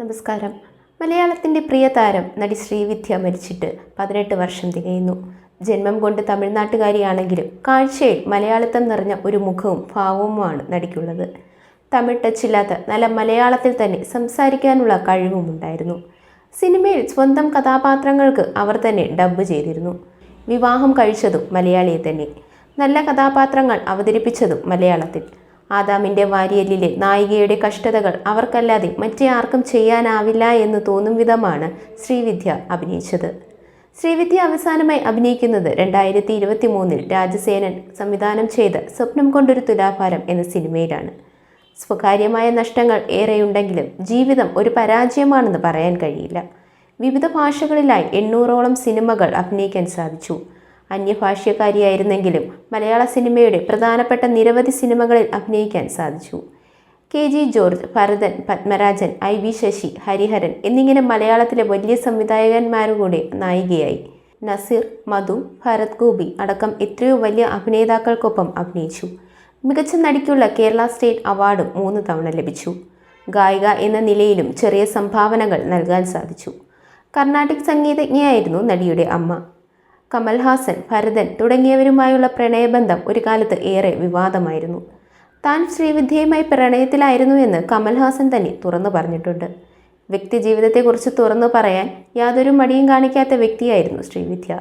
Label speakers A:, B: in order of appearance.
A: നമസ്കാരം. മലയാളത്തിന്റെ പ്രിയ താരം നടി ശ്രീവിദ്യ മരിച്ചിട്ട് പതിനെട്ട് വർഷം തികയുന്നു. ജന്മം കൊണ്ട് തമിഴ്നാട്ടുകാരിയാണെങ്കിലും കാഴ്ചയിൽ മലയാളത്തം നിറഞ്ഞ ഒരു മുഖവും ഭാവവുമാണ് നടിക്കുള്ളത്. തമിഴ് ടച്ചില്ലാത്ത നല്ല മലയാളത്തിൽ തന്നെ സംസാരിക്കാനുള്ള കഴിവും ഉണ്ടായിരുന്നു. സിനിമയിൽ സ്വന്തം കഥാപാത്രങ്ങൾക്ക് അവർ തന്നെ ഡബ്ബ് ചെയ്തിരുന്നു. വിവാഹം കഴിച്ചതും മലയാളിയെ തന്നെ. നല്ല കഥാപാത്രങ്ങൾ അവതരിപ്പിച്ചതും മലയാളത്തിൽ. ആദാമിന്റെ വാരിയലിലെ നായികയുടെ കഷ്ടതകൾ അവർക്കല്ലാതെ മറ്റേ ആർക്കും ചെയ്യാനാവില്ല എന്ന് തോന്നും വിധമാണ് ശ്രീവിദ്യ അഭിനയിച്ചത്. ശ്രീവിദ്യ അവസാനമായി അഭിനയിക്കുന്നത് രണ്ടായിരത്തി ഇരുപത്തി മൂന്നിൽ രാജസേനൻ സംവിധാനം ചെയ്ത സ്വപ്നം കൊണ്ടൊരു തുലാഭാരം എന്ന സിനിമയിലാണ്. സ്വകാര്യമായ നഷ്ടങ്ങൾ ഏറെയുണ്ടെങ്കിലും ജീവിതം ഒരു പരാജയമാണെന്ന് പറയാൻ കഴിയില്ല. വിവിധ ഭാഷകളിലായി എണ്ണൂറോളം സിനിമകൾ അഭിനയിക്കാൻ സാധിച്ചു. അന്യഭാഷ്യക്കാരിയായിരുന്നെങ്കിലും മലയാള സിനിമയുടെ പ്രധാനപ്പെട്ട നിരവധി സിനിമകളിൽ അഭിനയിക്കാൻ സാധിച്ചു. K G George Bharathan Padmarajan I V Sasi Hariharan എന്നിങ്ങനെ മലയാളത്തിലെ വലിയ സംവിധായകന്മാരുടെ നായികയായി. നസീർ മധു ഭരത് ഗോപി അടക്കം എത്രയോ വലിയ അഭിനേതാക്കൾക്കൊപ്പം അഭിനയിച്ചു. മികച്ച നടിക്കുള്ള കേരള സ്റ്റേറ്റ് അവാർഡും മൂന്ന് തവണ ലഭിച്ചു. ഗായിക എന്ന നിലയിലും ചെറിയ സംഭാവനകൾ നൽകാൻ സാധിച്ചു. കർണാട്ടിക് സംഗീതജ്ഞയായിരുന്നു നടിയുടെ അമ്മ. കമൽഹാസൻ ഭരതൻ തുടങ്ങിയവരുമായുള്ള പ്രണയബന്ധം ഒരു കാലത്ത് ഏറെ വിവാദമായിരുന്നു. താൻ ശ്രീവിദ്യയുമായി പ്രണയത്തിലായിരുന്നു എന്ന് കമൽഹാസൻ തന്നെ തുറന്നു പറഞ്ഞിട്ടുണ്ട്. വ്യക്തി ജീവിതത്തെക്കുറിച്ച് തുറന്നു പറയാൻ യാതൊരു മടിയും കാണിക്കാത്ത വ്യക്തിയായിരുന്നു ശ്രീവിദ്യ.